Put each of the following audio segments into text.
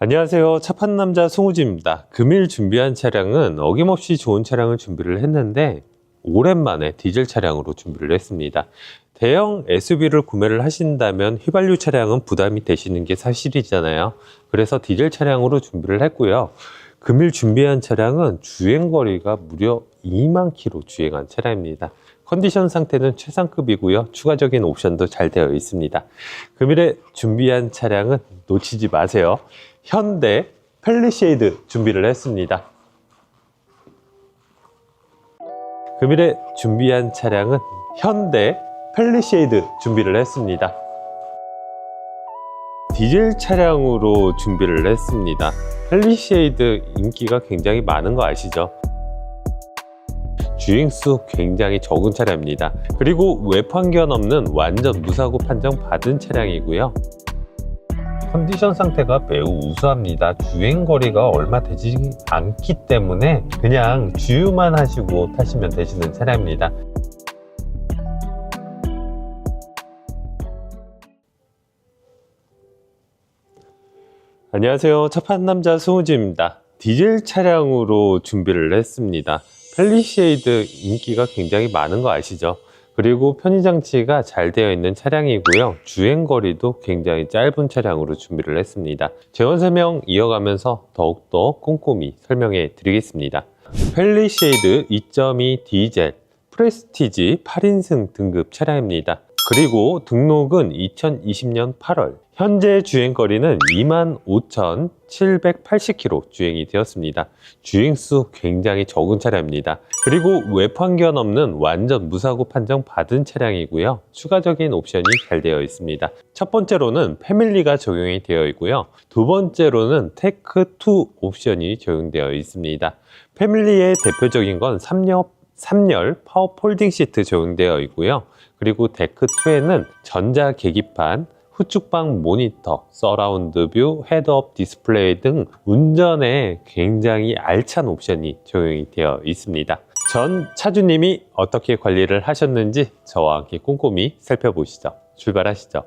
안녕하세요. 차판 남자 송우지입니다. 금일 준비한 차량은 어김없이 좋은 차량을 준비를 했는데 오랜만에 디젤 차량으로 준비를 했습니다. 대형 SUV를 구매를 하신다면 휘발유 차량은 부담이 되시는 게 사실이잖아요. 그래서 디젤 차량으로 준비를 했고요. 금일 준비한 차량은 주행거리가 무려 2만 킬로 주행한 차량입니다. 컨디션 상태는 최상급이고요. 추가적인 옵션도 잘 되어 있습니다. 금일에 준비한 차량은 놓치지 마세요. 현대 펠리쉐이드 준비를 했습니다. 금일에 준비한 차량은 현대 펠리쉐이드 준비를 했습니다. 디젤 차량으로 준비를 했습니다. 펠리쉐이드 인기가 굉장히 많은 거 아시죠? 주행수 굉장히 적은 차량입니다. 그리고 외판견 없는 완전 무사고 판정 받은 차량이고요. 컨디션 상태가 매우 우수합니다. 주행 거리가 얼마 되지 않기 때문에 그냥 주유만 하시고 타시면 되시는 차량입니다. 안녕하세요. 첫판 남자 송우지입니다. 디젤 차량으로 준비를 했습니다. 펠리쉐이드 인기가 굉장히 많은 거 아시죠? 그리고 편의장치가 잘 되어 있는 차량이고요. 주행거리도 굉장히 짧은 차량으로 준비를 했습니다. 재원 설명 이어가면서 더욱더 꼼꼼히 설명해 드리겠습니다. 펠리쉐이드 2.2 디젤 프레스티지 8인승 등급 차량입니다. 그리고 등록은 2020년 8월 현재 주행거리는 25,780km 주행이 되었습니다. 주행수 굉장히 적은 차량입니다. 그리고 외판견 없는 완전 무사고 판정 받은 차량이고요. 추가적인 옵션이 잘 되어 있습니다. 첫 번째로는 패밀리가 적용이 되어 있고요. 두 번째로는 테크2 옵션이 적용되어 있습니다. 패밀리의 대표적인 건 3열, 3열 파워 폴딩 시트 적용되어 있고요. 그리고 데크2에는 전자 계기판, 후측방 모니터, 서라운드 뷰, 헤드업 디스플레이 등 운전에 굉장히 알찬 옵션이 적용이 되어 있습니다. 전 차주님이 어떻게 관리를 하셨는지 저와 함께 꼼꼼히 살펴보시죠. 출발하시죠.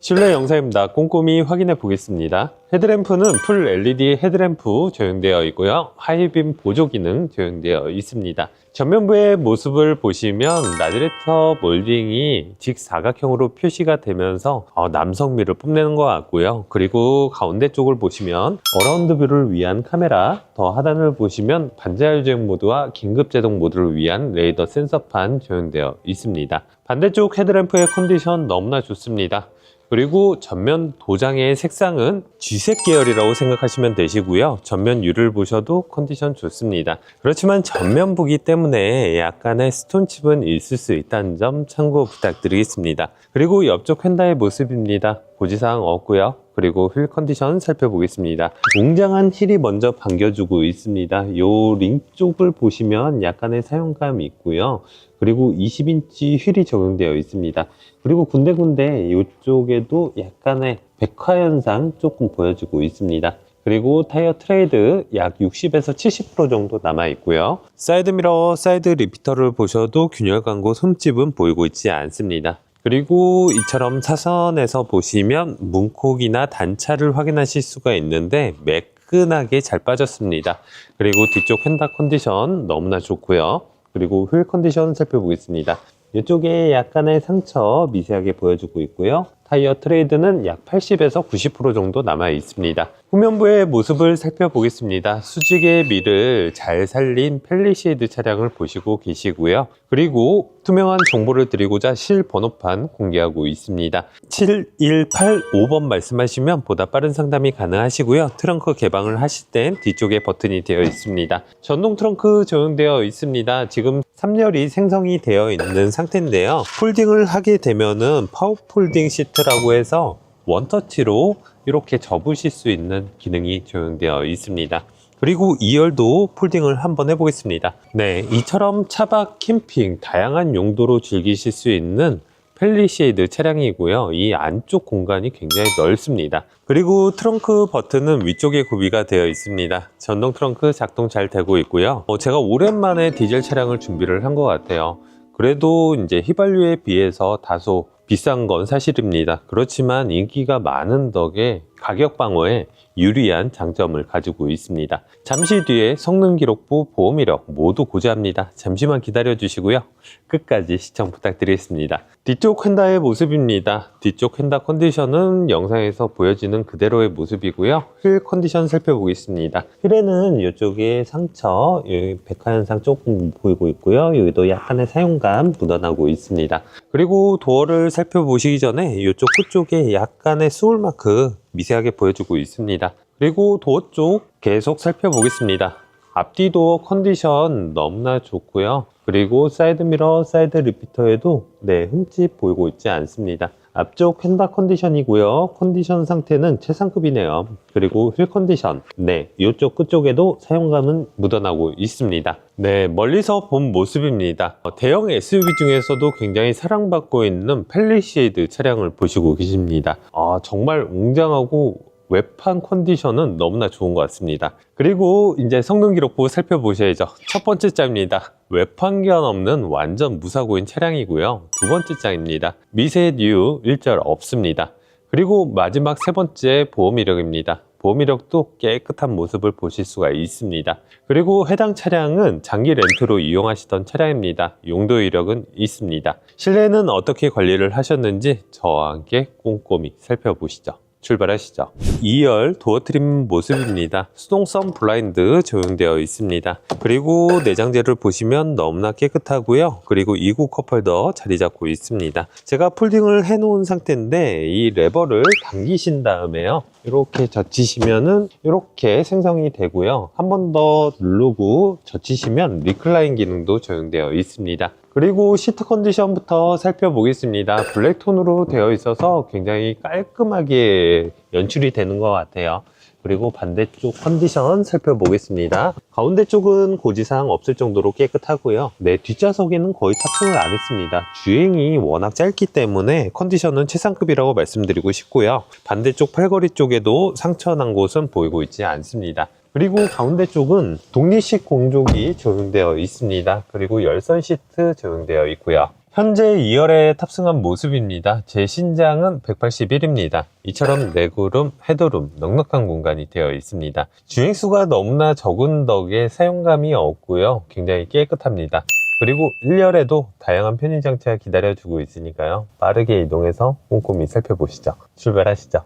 실내 영상입니다. 꼼꼼히 확인해 보겠습니다. 헤드램프는 풀 LED 헤드램프 적용되어 있고요. 하이빔 보조 기능 적용되어 있습니다. 전면부의 모습을 보시면 라디레이터 몰딩이 직사각형으로 표시가 되면서 어, 남성미를 뽐내는 것 같고요. 그리고 가운데 쪽을 보시면 어라운드 뷰를 위한 카메라, 더 하단을 보시면 반자율 주행 모드와 긴급 제동 모드를 위한 레이더 센서판 적용되어 있습니다. 반대쪽 헤드램프의 컨디션 너무나 좋습니다. 그리고 전면 도장의 색상은 쥐색 계열이라고 생각하시면 되시고요. 전면 율을 보셔도 컨디션 좋습니다. 그렇지만 전면부기 때문에 약간의 스톤칩은 있을 수 있다는 점 참고 부탁드리겠습니다. 그리고 옆쪽 휀다의 모습입니다. 고지사항 없고요. 그리고 휠 컨디션 살펴보겠습니다. 웅장한 힐이 먼저 반겨주고 있습니다. 요 링 쪽을 보시면 약간의 사용감이 있고요. 그리고 20인치 휠이 적용되어 있습니다. 그리고 군데군데 이쪽에도 약간의 백화 현상 조금 보여주고 있습니다. 그리고 타이어 트레이드 약 60에서 70% 정도 남아 있고요. 사이드 미러, 사이드 리피터를 보셔도 균열 광고 손집은 보이고 있지 않습니다. 그리고 이처럼 사선에서 보시면 문콕이나 단차를 확인하실 수가 있는데 매끈하게 잘 빠졌습니다. 그리고 뒤쪽 휀다 컨디션 너무나 좋고요. 그리고 휠 컨디션 살펴보겠습니다. 이쪽에 약간의 상처 미세하게 보여주고 있고요. 타이어 트레이드는 약 80에서 90% 정도 남아 있습니다. 후면부의 모습을 살펴보겠습니다. 수직의 밀을 잘 살린 펠리시에드 차량을 보시고 계시고요. 그리고 투명한 정보를 드리고자 실 번호판 공개하고 있습니다. 7185번 말씀하시면 보다 빠른 상담이 가능하시고요. 트렁크 개방을 하실 땐 뒤쪽에 버튼이 되어 있습니다. 전동 트렁크 적용되어 있습니다. 지금 3열이 생성이 되어 있는 상태인데요. 폴딩을 하게 되면은 파워 폴딩 시트 라고 해서 원터치로 이렇게 접으실 수 있는 기능이 적용되어 있습니다. 그리고 2열도 폴딩을 한번 해보겠습니다. 네, 이처럼 차박, 캠핑, 다양한 용도로 즐기실 수 있는 펠리시에이드 차량이고요. 이 안쪽 공간이 굉장히 넓습니다. 그리고 트렁크 버튼은 위쪽에 구비가 되어 있습니다. 전동 트렁크 작동 잘 되고 있고요. 어, 제가 오랜만에 디젤 차량을 준비를 한 것 같아요. 그래도 이제 휘발유에 비해서 다소 비싼 건 사실입니다. 그렇지만 인기가 많은 덕에 가격 방어에 유리한 장점을 가지고 있습니다. 잠시 뒤에 성능 기록부 보험 이력 모두 고지합니다. 잠시만 기다려 주시고요. 끝까지 시청 부탁드리겠습니다. 뒤쪽 휀다의 모습입니다. 뒤쪽 휀다 컨디션은 영상에서 보여지는 그대로의 모습이고요. 휠 컨디션 살펴보겠습니다. 휠에는 이쪽에 상처, 백화현상 조금 보이고 있고요. 여기도 약간의 사용감 묻어나고 있습니다. 그리고 도어를 살펴보시기 전에 이쪽 끝쪽에 약간의 소울 마크 미세하게 보여주고 있습니다. 그리고 도어 쪽 계속 살펴보겠습니다. 앞뒤 도어 컨디션 너무나 좋고요. 그리고 사이드 미러, 사이드 리피터에도 네, 흠집 보이고 있지 않습니다. 앞쪽 휀다 컨디션이고요. 컨디션 상태는 최상급이네요. 그리고 휠 컨디션. 네, 이쪽 끝쪽에도 사용감은 묻어나고 있습니다. 네, 멀리서 본 모습입니다. 어, 대형 SUV 중에서도 굉장히 사랑받고 있는 펠리시에이드 차량을 보시고 계십니다. 아, 정말 웅장하고 외판 컨디션은 너무나 좋은 것 같습니다. 그리고 이제 성능 기록부 살펴보셔야죠. 첫 번째 장입니다. 외판견 없는 완전 무사고인 차량이고요. 두 번째 장입니다. 미세 뉴 일절 없습니다. 그리고 마지막 세 번째 보험 이력입니다. 보험 이력도 깨끗한 모습을 보실 수가 있습니다. 그리고 해당 차량은 장기 렌트로 이용하시던 차량입니다. 용도 이력은 있습니다. 실내는 어떻게 관리를 하셨는지 저와 함께 꼼꼼히 살펴보시죠. 출발하시죠. 2열 도어 트림 모습입니다. 수동선 블라인드 적용되어 있습니다. 그리고 내장재를 보시면 너무나 깨끗하고요. 그리고 2구 컵홀더 자리 잡고 있습니다. 제가 폴딩을 해 놓은 상태인데 이 레버를 당기신 다음에요. 이렇게 젖히시면은 이렇게 생성이 되고요. 한 번 더 누르고 젖히시면 리클라인 기능도 적용되어 있습니다. 그리고 시트 컨디션부터 살펴보겠습니다. 블랙톤으로 되어 있어서 굉장히 깔끔하게 연출이 되는 것 같아요. 그리고 반대쪽 컨디션 살펴보겠습니다. 가운데 쪽은 고지사항 없을 정도로 깨끗하고요. 네, 뒷좌석에는 거의 탑승을 안 했습니다. 주행이 워낙 짧기 때문에 컨디션은 최상급이라고 말씀드리고 싶고요. 반대쪽 팔걸이 쪽에도 상처 난 곳은 보이고 있지 않습니다. 그리고 가운데 쪽은 독립식 공조기 적용되어 있습니다. 그리고 열선 시트 적용되어 있고요. 현재 2열에 탑승한 모습입니다. 제 신장은 181입니다. 이처럼 레그룸, 헤드룸, 넉넉한 공간이 되어 있습니다. 주행수가 너무나 적은 덕에 사용감이 없고요. 굉장히 깨끗합니다. 그리고 1열에도 다양한 편의 장치가 기다려주고 있으니까요. 빠르게 이동해서 꼼꼼히 살펴보시죠. 출발하시죠.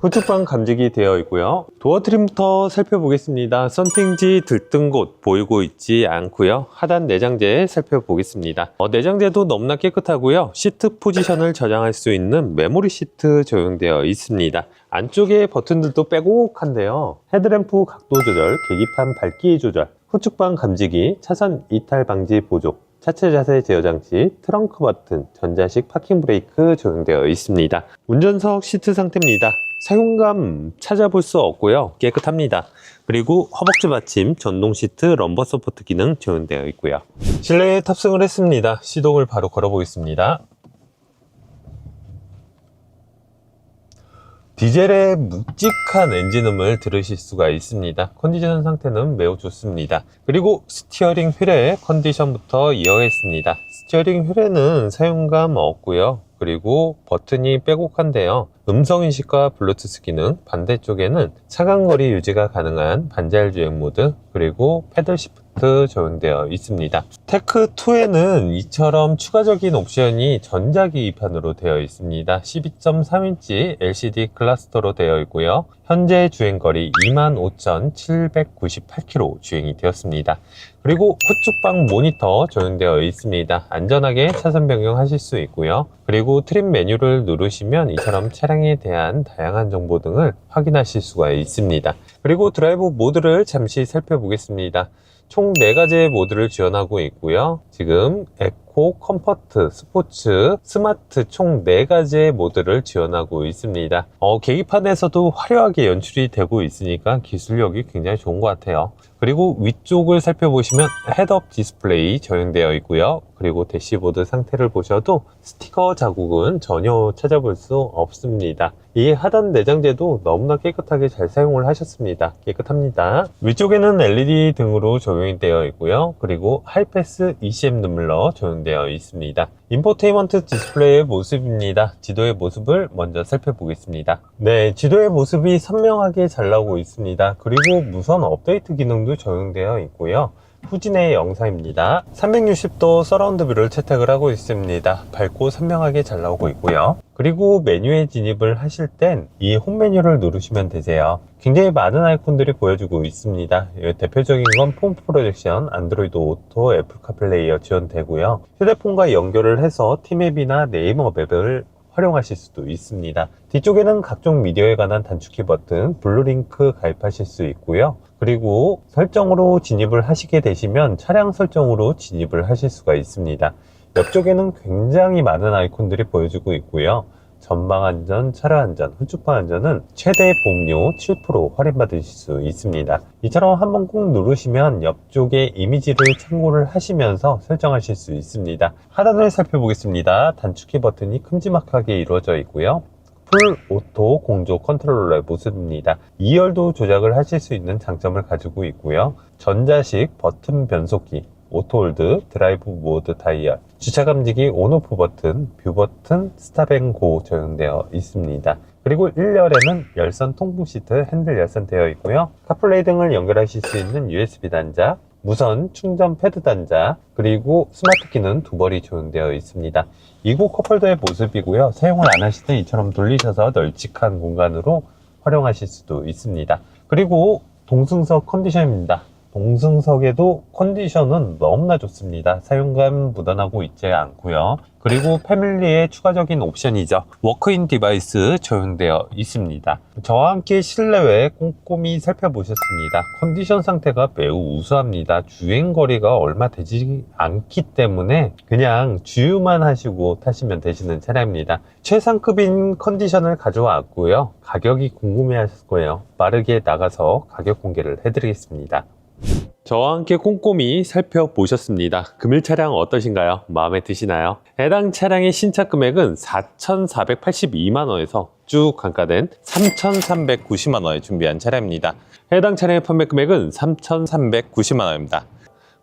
후측방 감지기 되어 있고요. 도어 트림부터 살펴보겠습니다. 선팅지 들뜬 곳 보이고 있지 않고요. 하단 내장재 살펴보겠습니다. 어, 내장재도 너무나 깨끗하고요. 시트 포지션을 저장할 수 있는 메모리 시트 적용되어 있습니다. 안쪽에 버튼들도 빼곡한데요. 헤드램프 각도 조절, 계기판 밝기 조절, 후측방 감지기, 차선 이탈 방지 보조, 차체 자세 제어 장치, 트렁크 버튼, 전자식 파킹 브레이크 적용되어 있습니다. 운전석 시트 상태입니다. 사용감 찾아볼 수 없고요. 깨끗합니다. 그리고 허벅지 받침, 전동 시트, 럼버 서포트 기능 적용되어 있고요. 실내에 탑승을 했습니다. 시동을 바로 걸어보겠습니다. 디젤의 묵직한 엔진음을 들으실 수가 있습니다. 컨디션 상태는 매우 좋습니다. 그리고 스티어링 휠의 컨디션부터 이어겠습니다. 스티어링 휠에는 사용감 없고요. 그리고 버튼이 빼곡한데요. 음성인식과 블루투스 기능, 반대쪽에는 차간거리 유지가 가능한 반자율 주행 모드, 그리고 패들 시프트 적용되어 있습니다. 테크2에는 이처럼 추가적인 옵션이 전자기기판으로 되어 있습니다. 12.3인치 LCD 클러스터로 되어 있고요. 현재 주행거리 25,798km 주행이 되었습니다. 그리고 후측방 모니터 적용되어 있습니다. 안전하게 차선 변경하실 수 있고요. 그리고 트림 메뉴를 누르시면 이처럼 차량에 대한 다양한 정보 등을 확인하실 수가 있습니다. 그리고 드라이브 모드를 잠시 살펴보겠습니다. 총 4가지의 모드를 지원하고 있고요. 지금 에코, 컴퍼트, 스포츠, 스마트 총 4가지의 모드를 지원하고 있습니다. 어, 계기판에서도 화려하게 연출이 되고 있으니까 기술력이 굉장히 좋은 것 같아요. 그리고 위쪽을 살펴보시면 헤드업 디스플레이 적용되어 있고요. 그리고 대시보드 상태를 보셔도 스티커 자국은 전혀 찾아볼 수 없습니다. 이 하단 내장재도 너무나 깨끗하게 잘 사용을 하셨습니다. 깨끗합니다. 위쪽에는 LED 등으로 적용이 되어 있고요. 그리고 하이패스 ECM 눈물러 적용되어 적용되어 있습니다. 인포테인먼트 디스플레이의 모습입니다. 지도의 모습을 먼저 살펴보겠습니다. 네, 지도의 모습이 선명하게 잘 나오고 있습니다. 그리고 무선 업데이트 기능도 적용되어 있고요. 후진의 영상입니다. 360도 서라운드 뷰를 채택을 하고 있습니다. 밝고 선명하게 잘 나오고 있고요. 그리고 메뉴에 진입을 하실 땐 이 홈 메뉴를 누르시면 되세요. 굉장히 많은 아이콘들이 보여주고 있습니다. 예, 대표적인 건폰 프로젝션, 안드로이드 오토, 애플 카플레이어 지원되고요. 휴대폰과 연결을 해서 티맵이나 네이버 맵을 활용하실 수도 있습니다. 뒤쪽에는 각종 미디어에 관한 단축키 버튼, 블루링크 가입하실 수 있고요. 그리고 설정으로 진입을 하시게 되시면 차량 설정으로 진입을 하실 수가 있습니다. 옆쪽에는 굉장히 많은 아이콘들이 보여주고 있고요. 전방 안전, 차량 안전, 후측방 안전은 최대 보험료 7% 할인받으실 수 있습니다. 이처럼 한번 꾹 누르시면 옆쪽에 이미지를 참고를 하시면서 설정하실 수 있습니다. 하단을 살펴보겠습니다. 단축키 버튼이 큼지막하게 이루어져 있고요. 풀 오토 공조 컨트롤러의 모습입니다. 2열도 조작을 하실 수 있는 장점을 가지고 있고요. 전자식 버튼 변속기, 오토홀드, 드라이브 모드 다이얼, 주차 감지기 온오프 버튼, 뷰 버튼, 스탑앤고 적용되어 있습니다. 그리고 1열에는 열선 통풍 시트, 핸들 열선 되어 있고요. 카플레이 등을 연결하실 수 있는 USB 단자, 무선 충전 패드 단자, 그리고 스마트 키는 두 벌이 적용되어 있습니다. 이곳 컵홀더의 모습이고요. 사용을 안때 이처럼 돌리셔서 널찍한 공간으로 활용하실 수도 있습니다. 그리고 동승석 컨디션입니다. 동승석에도 컨디션은 너무나 좋습니다. 사용감 묻어나고 있지 않고요. 그리고 패밀리의 추가적인 옵션이죠. 워크인 디바이스 적용되어 있습니다. 저와 함께 실내외 꼼꼼히 살펴보셨습니다. 컨디션 상태가 매우 우수합니다. 주행 거리가 얼마 되지 않기 때문에 그냥 주유만 하시고 타시면 되시는 차량입니다. 최상급인 컨디션을 가져왔고요. 가격이 궁금해 하실 거예요. 빠르게 나가서 가격 공개를 해드리겠습니다. 저와 함께 꼼꼼히 살펴보셨습니다. 금일 차량 어떠신가요? 마음에 드시나요? 해당 차량의 신차 금액은 4,482만원에서 쭉 감가된 3,390만원에 준비한 차량입니다. 해당 차량의 판매 금액은 3,390만원입니다.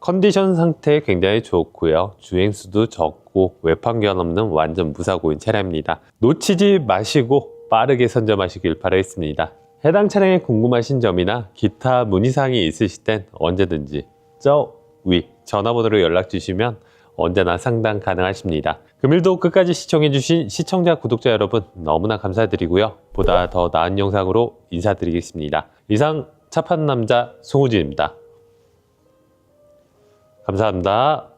컨디션 상태 굉장히 좋고요. 주행수도 적고 외판견 없는 완전 무사고인 차량입니다. 놓치지 마시고 빠르게 선점하시길 바라겠습니다. 해당 차량에 궁금하신 점이나 기타 문의사항이 있으실 땐 언제든지 저 위 전화번호로 연락 주시면 언제나 상담 가능하십니다. 금일도 끝까지 시청해주신 시청자, 구독자 여러분 너무나 감사드리고요. 보다 더 나은 영상으로 인사드리겠습니다. 이상 차판 남자 송우진입니다. 감사합니다.